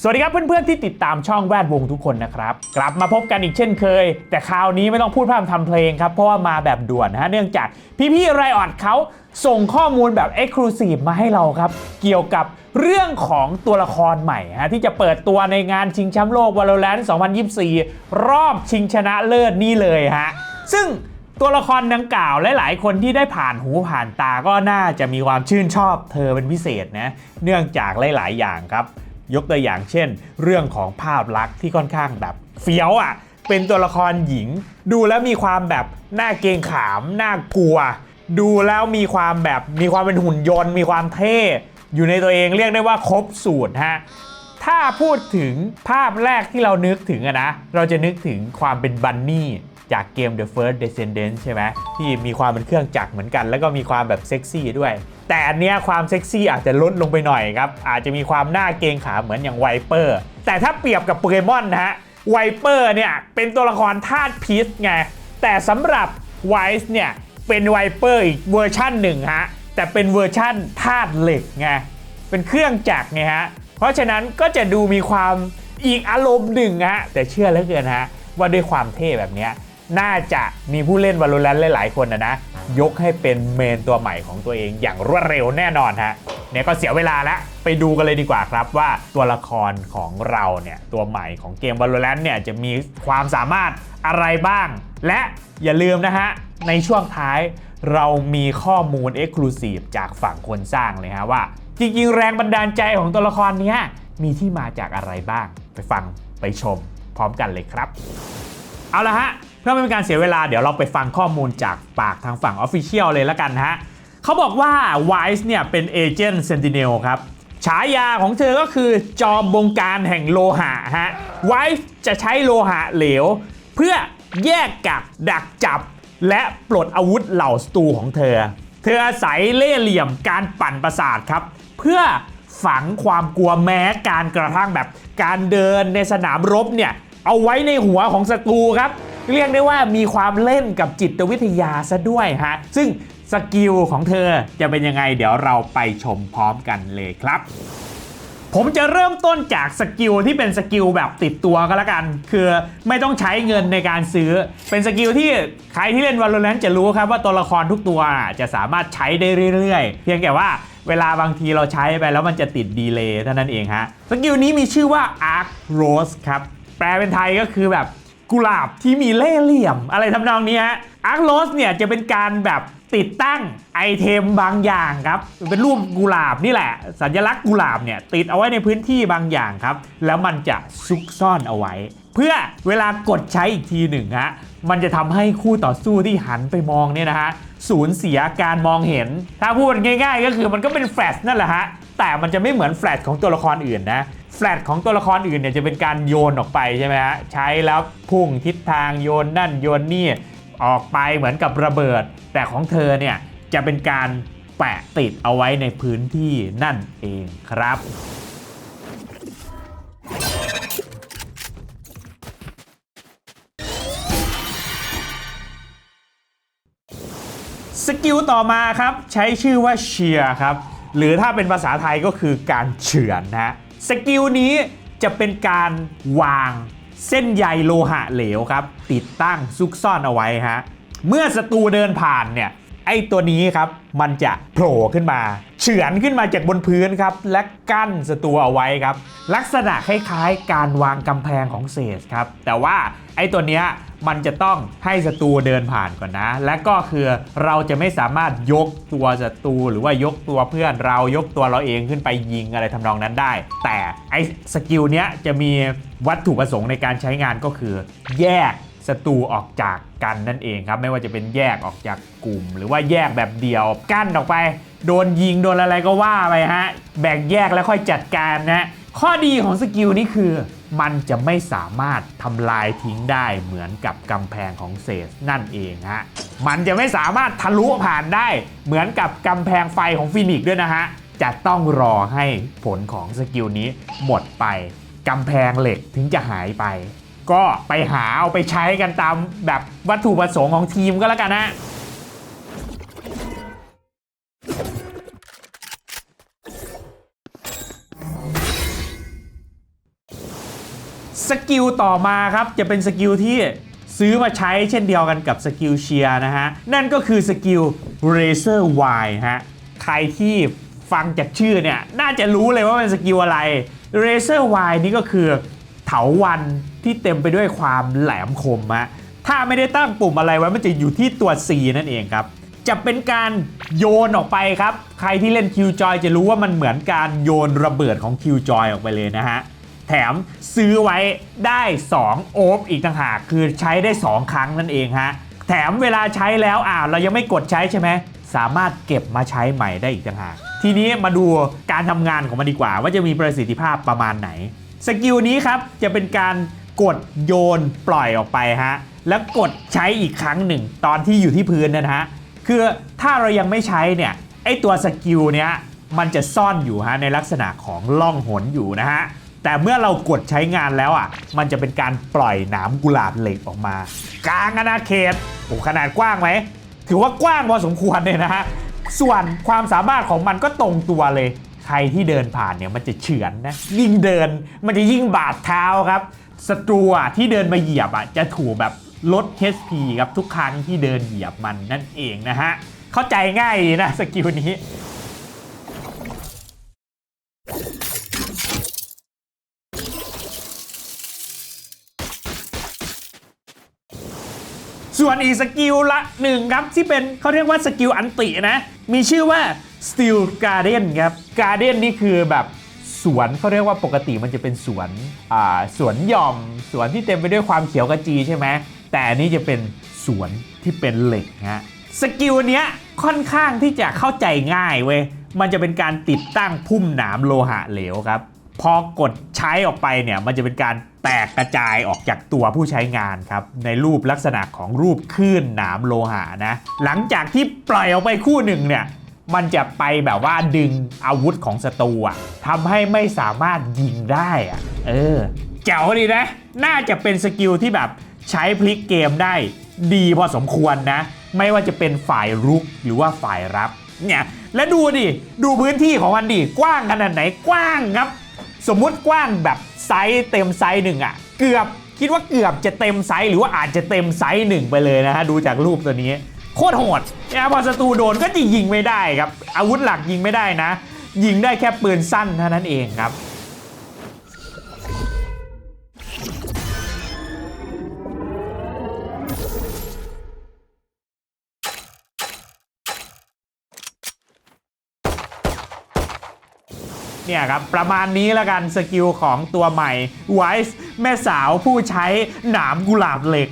สวัสดีครับเพื่อนๆที่ติดตามช่องแวดวงทุกคนนะครับ กลับมาพบกันอีกเช่นเคย แต่คราวนี้ไม่ต้องพูดพร่ำทำเพลงครับ เพราะว่ามาแบบด่วนนะฮะเนื่องจากพี่ๆไรออดเขาส่งข้อมูลแบบ e x c l u s i v e มาให้เราครับ เกี่ยวกับเรื่องของตัวละครใหม่ฮะที่จะเปิดตัวในงานชิงแชมป์โลก Valorant 2024 รอบชิงชนะเลิศนี่เลยฮะซึ่งตัวละครดังกล่าวหลาย ๆ คนที่ได้ผ่านหูผ่านตาก็น่าจะมีความชื่นชอบเธอเป็นพิเศษนะเนื่องจากหลาย ๆ อย่างครับ ยกตัวอย่างเช่น เรื่องของภาพลักษณ์ที่ค่อนข้างแบบเฟี้ยวอะ เป็นตัวละครหญิง ดูแล้วมีความแบบน่าเกงขามน่ากลัว ดูแล้วมีความแบบมีความเป็นหุ่นยนต์ มีความเท่อยู่ในตัวเองเรียกได้ว่าครบสูตรฮะ ถ้าพูดถึงภาพแรกที่เรานึกถึงอะนะ เราจะนึกถึงความเป็นบันนี่จากเกม The First Descendant ใช่ไหมที่มีความเป็นเครื่องจักรเหมือนกัน แล้วก็มีความแบบเซ็กซี่ด้วย แต่อันเนี้ยความเซ็กซี่อาจจะลดลงไปหน่อยครับ อาจจะมีความหน่าเกงขาเหมือนอย่างไวเปอร์ แต่ถ้าเปรียบกับโปเกมอนนะฮะไวเปอร์เนี่ยเป็นตัวละครธาตุพิษไง แต่สำหรับไวส์เนี่ยเป็นไวเปอร์อีกเวอร์ชั่นหนึ่งฮะแต่เป็นเวอร์ชั่นธาตุเหล็กไงเป็นเครื่องจักรไงฮะ เพราะฉะนั้นก็จะดูมีความอีกอารมณ์หนึ่งฮะแต่เชื่อเหลือเกินฮะว่าด้วยความเท่แบบนี้น่าจะมีผู้เล่นวาโลแรนหลายๆคนนะนะ ยกให้เป็นเมนตัวใหม่ของตัวเองอย่างรวดเร็วแน่นอนฮะเนี่ยก็เสียเวลาล้วไปดูกันเลยดีกว่าครับว่าตัวละครของเราเนี่ยตัวใหม่ของเกม Valorant เนี่ยจะมีความสามารถอะไรบ้าง และอย่าลืมนะฮะในช่วงท้ายเรามีข้อมูล Exclusive จากฝั่งคนสร้างเลยฮะว่า จริงๆ แรงบันดาลใจของตัวละครนี้มีที่มาจากอะไรบ้าง ไปฟังไปชม พร้อมกันเลยครับ เอาละฮะเพื่อไม่เป็นการเสียเวลาเดี๋ยวเราไปฟังข้อมูลจากปากทางฝั่ง Official เลยละกันฮะเขาบอกว่า Wise เนี่ยเป็นเอเจนต์ Sentinel ครับฉายาของเธอก็คือจอมบงการแห่งโลหะฮะ Wise จะใช้โลหะเหลว เพื่อแยกกักดักจับ และปลดอาวุธเหล่าศัตรูของเธอ เธออาศัยเล่ห์เหลี่ยมการปั่นประสาทครับ เพื่อฝังความกลัวแม้การกระทั่งแบบ การเดินในสนามรบเนี่ยเอาไว้ในหัวของศัตรูครับ เรียกได้ว่ามีความเล่นกับจิตวิทยาซะด้วยฮะซึ่งสกิลของเธอจะเป็นยังไง เดี๋ยวเราไปชมพร้อมกันเลยครับ ผมจะเริ่มต้นจากสกิลที่เป็นสกิลแบบติดตัวก็แล้วกัน คือไม่ต้องใช้เงินในการซื้อ เป็นสกิลที่ใครที่เล่น Valorant จะรู้ครับว่าตัวละครทุกตัวจะสามารถใช้ได้เรื่อยๆ เพียงแต่ว่า เวลาบางทีเราใช้ไปแล้วมันจะติดดีเลย์เท่านั้นเองฮะสกิลนี้มีชื่อว่า Arc Rose ครับ แปลเป็นไทยก็คือแบบกุหลาบที่มีเล่เหลี่ยม อะไรทำนองนี้ฮะ Arc Rose เนี่ยจะเป็นการแบบติดตั้งไอเทมบางอย่างครับ เป็นรูปกุหลาบนี่แหละ สัญลักษณ์กุหลาบเนี่ยติดเอาไว้ในพื้นที่บางอย่างครับ แล้วมันจะซุกซ่อนเอาไว้ เพื่อเวลากดใช้อีกทีหนึ่งฮะมันจะทำให้คู่ต่อสู้ที่หันไปมองเนี่ยนะฮะ สูญเสียการมองเห็น ถ้าพูดง่าย ๆ ก็คือมันก็เป็นแฟลชนั่นแหละฮะ แต่มันจะไม่เหมือนแฟลชของตัวละครอื่นนะ แฟลชของตัวละครอื่นเนี่ยจะเป็นการโยนออกไปใช่ไหมฮะ ใช้แล้วพุ่งทิศทางโยนนั่นโยนนี่ออกไปเหมือนกับระเบิด แต่ของเธอเนี่ยจะเป็นการแปะติดเอาไว้ในพื้นที่นั่นเองครับ สกิลต่อมาครับ ใช้ชื่อว่าเชียร์ครับ หรือถ้าเป็นภาษาไทยก็คือการเฉือนนะฮะสกิลนี้จะเป็นการวางเส้นใยโลหะเหลวครับ ติดตั้งซุกซ่อนเอาไว้ฮะเมื่อศัตรูเดินผ่านเนี่ย ไอ้ตัวนี้ครับมันจะโผล่ขึ้นมาเฉือนขึ้นมาจากบนพื้นครับและกั้นศัตรูเอาไว้ครับ ลักษณะคล้ายๆ การวางกำแพงของเซสครับ แต่ว่าไอ้ตัวเนี้ยมันจะต้องให้ศัตรูเดินผ่านก่อนนะ และก็คือเราจะไม่สามารถยกตัวศัตรูหรือว่ายกตัวเพื่อนเรายกตัวเราเองขึ้นไปยิงอะไรทำนองนั้นได้ แต่ไอ้สกิลเนี้ยจะมีวัตถุประสงค์ในการใช้งานก็คือ แยก ศัตรูออกจากกันนั่นเองครับ ไม่ว่าจะเป็นแยกออกจากกลุ่ม หรือว่าแยกแบบเดียวกั้นออกไป โดนยิงโดนอะไรก็ว่าไปฮะแบ่งแยกแล้วค่อยจัดการนะข้อดีของสกิลนี้คือ มันจะไม่สามารถทำลายทิ้งได้เหมือนกับกำแพงของเซสนั่นเองฮะมันจะไม่สามารถทะลุผ่านได้เหมือนกับกำแพงไฟของฟินิกด้วยนะฮะจะต้องรอให้ผลของสกิลนี้หมดไปกำแพงเหล็กถึงจะหายไป ก็ไปหาเอาไปใช้กันตามแบบวัตถุประสงค์ของทีมก็แล้วกันนะสกิลต่อมาครับจะเป็นสกิลที่ซื้อมาใช้เช่นเดียวกันกับสกิลเชียร์นะฮะ นั่นก็คือสกิล Razor Y ฮะ ใครที่ฟังจากชื่อเนี่ย น่าจะรู้เลยว่าเป็นสกิลอะไร Razor Y นี่ก็คือ เถาวันที่เต็มไปด้วยความแหลมคมฮะถ้าไม่ได้ตั้งปุ่มอะไรไว้มันจะอยู่ที่ตัว C นั่นเองครับ จะเป็นการโยนออกไปครับ ใครที่เล่น Qjoy จะรู้ว่ามันเหมือนการโยนระเบิดของ Qjoy ออกไปเลยนะฮะ แถมซื้อไว้ได้2โอฟอีกต่างหากคือใช้ได้ 2 ครั้งนั่นเองฮะ แถมเวลาใช้แล้วอ่าเรายังไม่กดใช้ใช่ไหมสามารถเก็บมาใช้ใหม่ได้อีกต่างหาก ทีนี้มาดูการทำงานของมันดีกว่า ว่าจะมีประสิทธิภาพประมาณไหน สกิลนี้ครับจะเป็นการกดโยนปล่อยออกไปฮะแล้วกดใช้อีกครั้งหนึ่ง ตอนที่อยู่ที่พื้นนะฮะคือถ้าเรายังไม่ใช้เนี่ยไอตัวสกิลเนี้ยมันจะซ่อนอยู่ฮะในลักษณะของล่องหนอยู่นะฮะแต่เมื่อเรากดใช้งานแล้วอะ มันจะเป็นการปล่อยหนามกุหลาบเหล็กออกมา กลางอาณาเขตโอ้ขนาดกว้างไหม ถือว่ากว้างพอสมควรเลยนะฮะ ส่วนความสามารถของมันก็ตรงตัวเลย ใครที่เดินผ่านเนี่ยมันจะเฉือนนะยิ่งเดินมันจะยิ่งบาดเท้าครับศัตรูอะที่เดินมาเหยียบอะจะถูกแบบลด HP ครับทุกครั้งที่เดินเหยียบมันนั่นเองนะฮะ เข้าใจง่ายดีนะสกิลนี้ส่วนอีกสกิลละหนึ่งครับที่เป็นเขาเรียกว่าสกิลอันตินะ มีชื่อว่า Steel Garden ครับ Garden นี่คือแบบสวนเขาเรียกว่าปกติมันจะเป็นสวนอ่าสวนหย่อม สวนที่เต็มไปด้วยความเขียวกระจีใช่ไหมแต่อันนี้จะเป็นสวนที่เป็นเหล็กฮะสกิลเนี้ยค่อนข้างที่จะเข้าใจง่ายเว้ยมันจะเป็นการติดตั้งพุ่มหนามโลหะเหลวครับ พอกดใช้ออกไปเนี่ยมันจะเป็นการแตกกระจายออกจากตัวผู้ใช้งานครับ ในรูปลักษณะของรูปคลื่นหนามโลหะนะ หลังจากที่ปล่อยออกไปคู่หนึ่งเนี่ย มันจะไปแบบว่าดึงอาวุธของศัตรูอะทำให้ไม่สามารถยิงได้อะเออแจ๋วดีนะ น่าจะเป็นสกิลที่แบบใช้พลิกเกมได้ ดีพอสมควรนะ ไม่ว่าจะเป็นฝ่ายรุกหรือว่าฝ่ายรับเนี่ยและดูดิ ดูพื้นที่ของมันดิ กว้างขนาดไหนกว้างครับ สมมุติกว้างแบบไซส์เต็มไซส์หนึ่งอะเกือบคิดว่าเกือบจะเต็มไซส์หรือว่าอาจจะเต็มไซส์หนึ่งไปเลยนะฮะดูจากรูปตัวนี้ โคตรโหดนะพอศัตรูโดนก็จะยิงไม่ได้ครับ อาวุธหลักยิงไม่ได้นะ ยิงได้แค่ปืนสั้นเท่านั้นเองครับเนี่ยครับ ประมาณนี้แล้วกันสกิลของตัวใหม่ไวส์แม่สาวผู้ใช้หนามกุหลาบเหล็ก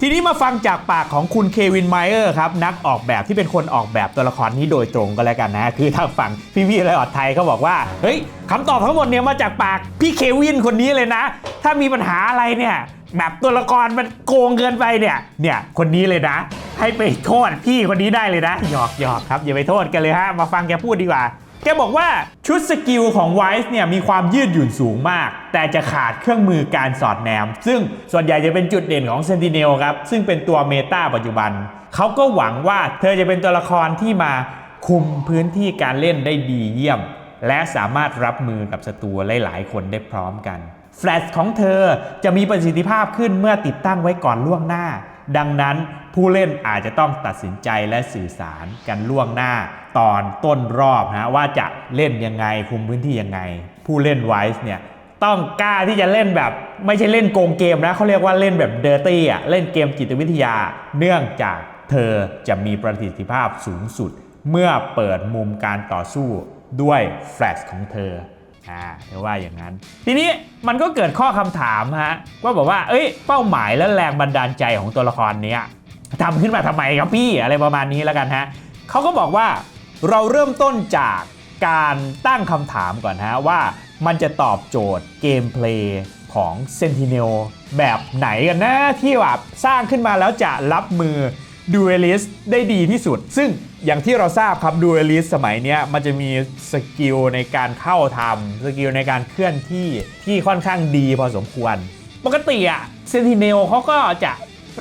ทีนี้มาฟังจากปากของคุณเควินไมเออร์ครับ นักออกแบบที่เป็นคนออกแบบตัวละครนี้โดยตรงก็แล้วกันนะ คือทางฝั่งพี่พี่ไรออดไทยเขาบอกว่า เฮ้ยคำตอบทั้งหมดเนี่ยมาจากปากพี่เควินคนนี้เลยนะ ถ้ามีปัญหาอะไรเนี่ยแบบตัวละครมันโกงเกินไปเนี่ยเนี่ยคนนี้เลยนะ ให้ไปโทษพี่คนนี้ได้เลยนะหยอกหยอกครับอย่าไปโทษกันเลยฮะมาฟังแกพูดดีกว่า แกบอกว่าชุดสกิลของไวส์เนี่ยมีความยืดหยุ่นสูงมาก แต่จะขาดเครื่องมือการสอดแนม ซึ่งส่วนใหญ่จะเป็นจุดเด่นของเซนติเนลครับ ซึ่งเป็นตัวเมตาปัจจุบัน เขาก็หวังว่าเธอจะเป็นตัวละครที่มาคุมพื้นที่การเล่นได้ดีเยี่ยม และสามารถรับมือกับศัตรูหลาย ๆ คนได้พร้อมกัน แฟลชของเธอจะมีประสิทธิภาพขึ้นเมื่อติดตั้งไว้ก่อนล่วงหน้า ดังนั้นผู้เล่นอาจจะต้องตัดสินใจและสื่อสารกันล่วงหน้าตอนต้นรอบนะว่าจะเล่นยังไงคุมพื้นที่ยังไง ผู้เล่นไวส์เนี่ยต้องกล้าที่จะเล่นแบบ ไม่ใช่เล่นโกงเกมนะเขาเรียกว่าเล่นแบบเดอร์ตี้อะเล่นเกมจิตวิทยา เนื่องจากเธอจะมีประสิทธิภาพสูงสุด เมื่อเปิดมุมการต่อสู้ด้วยแฟลชของเธอ อ่าเรียกว่าอย่างนั้น ทีนี้มันก็เกิดข้อคำถามฮะว่าบอกว่าเอ้ยเป้าหมายและแรงบันดาลใจของตัวละครเนี้ยทำขึ้นมาทำไมครับพี่อะไรประมาณนี้แล้วกันฮะเขาก็บอกว่าเราเริ่มต้นจากการตั้งคำถามก่อนฮะว่ามันจะตอบโจทย์เกมเพลย์ของ Sentinel แบบไหนกันนะ ที่แบบสร้างขึ้นมาแล้วจะรับมือดูเอลิสได้ดีที่สุด ซึ่ง อย่างที่เราทราบครับดูเอลิสสมัยนี้มันจะมีสกิลในการเข้าทำสกิลในการเคลื่อนที่ที่ค่อนข้างดีพอสมควร ปกติอะเซนติเนลเขาก็จะ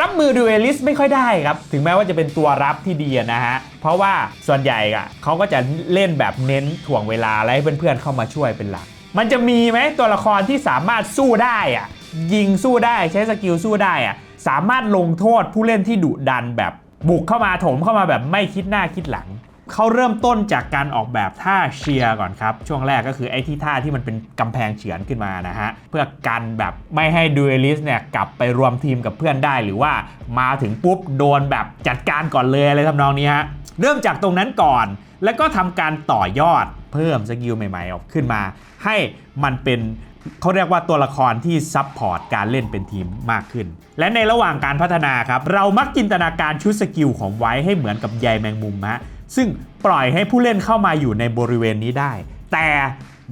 รับมือดูเอลิสไม่ค่อยได้ครับ ถึงแม้ว่าจะเป็นตัวรับที่ดีนะฮะ เพราะว่าส่วนใหญ่อะเขาก็จะเล่นแบบเน้นถ่วงเวลา และให้เพื่อนๆเข้ามาช่วยเป็นหลัก มันจะมีไหมตัวละครที่สามารถสู้ได้อะยิงสู้ได้ใช้สกิลสู้ได้อะสามารถลงโทษผู้เล่นที่ดุดันแบบ บุกเข้ามาโถมเข้ามาแบบไม่คิดหน้าคิดหลัง เขาเริ่มต้นจากการออกแบบท่าเชียร์ก่อนครับ ช่วงแรกก็คือไอ้ที่ท่าที่มันเป็นกำแพงเฉือนขึ้นมานะฮะ เพื่อกันแบบไม่ให้ดูเอลิสเนี่ยกลับไปรวมทีมกับเพื่อนได้หรือว่ามาถึงปุ๊บโดนแบบจัดการก่อนเลยอะไรทำนองนี้ฮะเริ่มจากตรงนั้นก่อน แล้วก็ทำการต่อยอดเพิ่มสกิลใหม่ๆออกขึ้นมา ให้มันเป็น เขาเรียกว่าตัวละครที่ซับพอร์ตการเล่นเป็นทีมมากขึ้น และในระหว่างการพัฒนาครับ เรามักจินตนาการชุดสกิลของไว้ให้เหมือนกับใยแมงมุมฮะซึ่งปล่อยให้ผู้เล่นเข้ามาอยู่ในบริเวณนี้ได้ แต่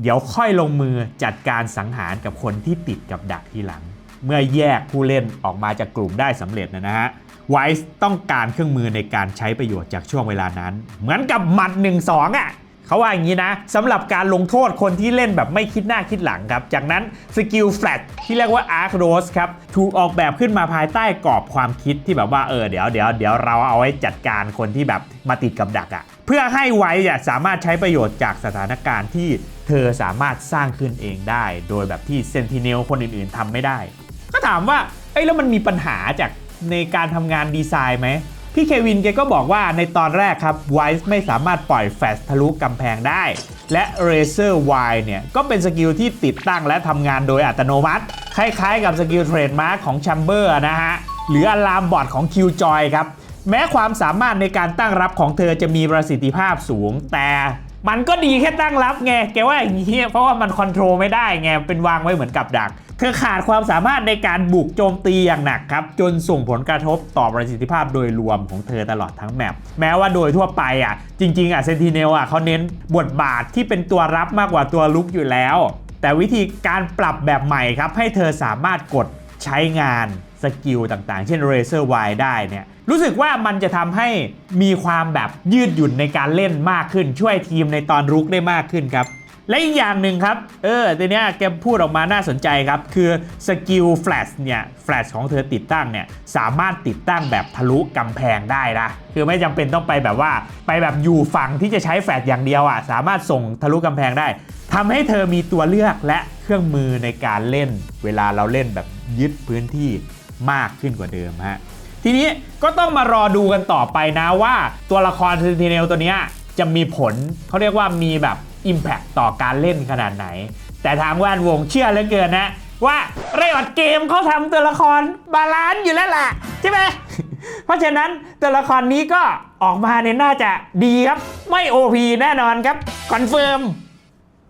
เดี๋ยวค่อยลงมือจัดการสังหารกับคนที่ติดกับดักทีหลัง เมื่อแยกผู้เล่นออกมาจากกลุ่มได้สำเร็จนะฮะไวส์ต้องการเครื่องมือในการใช้ประโยชน์จากช่วงเวลานั้น เหมือนกับหมัด1 2อะ เขาว่าอย่างนี้นะสำหรับการลงโทษคนที่เล่นแบบไม่คิดหน้าคิดหลังครับ จากนั้นสกิลแฟลตที่เรียกว่า Arc Rose ครับถูกออกแบบขึ้นมาภายใต้กรอบความคิดที่แบบว่าเออเดี๋ยวเดี๋ยวเดี๋ยวเราเอาไว้จัดการคนที่แบบมาติดกับดักอะ่ะเพื่อให้ไวส์อะสามารถใช้ประโยชน์จากสถานการณ์ที่เธอสามารถสร้างขึ้นเองได้ โดยแบบที่เซนติเนลคนอื่นๆทำไม่ได้ ก็ถามว่าเอ้ยแล้วมันมีปัญหาจากในการทำงานดีไซน์ไหม พี่เควินแกก็บอกว่าในตอนแรกครับไวส์ไม่สามารถปล่อยแฟลชทะลุกำแพงได้ และ Razer Y เนี่ย ก็เป็นสกิลที่ติดตั้งและทำงานโดยอัตโนมัติ คล้ายๆกับสกิลเทรดมาร์ของ Chamber นะฮะ หรือ Alarm Bot ของ Qjoy ครับ แม้ความสามารถในการตั้งรับของเธอจะมีประสิทธิภาพสูง แต่มันก็ดีแค่ตั้งรับไงแกว่าอย่างนี้เพราะว่ามันคอนโทรลไม่ได้ไงเป็นวางไว้เหมือนกับดัก เธอขาดความสามารถในการบุกโจมตีอย่างหนักครับ จนส่งผลกระทบต่อประสิทธิภาพโดยรวมของเธอตลอดทั้งแมปแม้ว่าโดยทั่วไปอะจริง ๆอะเซนติเนลอะเขาเน้นบทบาทที่เป็นตัวรับมากกว่าตัวลุกอยู่แล้ว แต่วิธีการปรับแบบใหม่ครับให้เธอสามารถกดใช้งาน สกิลต่างๆ เช่น Razer Y ได้เนี่ยรู้สึกว่ามันจะทำให้มีความแบบยืดหยุ่นในการเล่นมากขึ้น ช่วยทีมในตอนรุกได้มากขึ้นครับ และอีกอย่างหนึ่งครับ เออทีเนี้ยแกพูดออกมาน่าสนใจครับ คือสกิลแฟลชเนี่ยแฟลชของเธอติดตั้งเนี่ยสามารถติดตั้งแบบทะลุกำแพงได้นะคือไม่จำเป็นต้องไปแบบว่าไปแบบอยู่ฝั่งที่จะใช้แฟลชอย่างเดียวอะสามารถส่งทะลุกำแพงได้ทำให้เธอมีตัวเลือกและเครื่องมือในการเล่น เวลาเราเล่นแบบยึดพื้นที่ มากขึ้นกว่าเดิมฮะทีนี้ก็ต้องมารอดูกันต่อไปนะว่าตัวละคร Sentinel ตัวนี้จะมีผลเขาเรียกว่ามีแบบ Impact ต่อการเล่นขนาดไหน แต่ทางแวดวงเชื่อเหลือเกินนะ ว่าเรออดเกมเขาทำตัวละครบาลานซ์อยู่แล้วล่ะใช่ไหมเพราะฉะนั้นตัวละครนี้ก็ออกมาเนี่ยน่าจะดีครับ ไม่ OP แน่นอนครับ คอนเฟิร์ม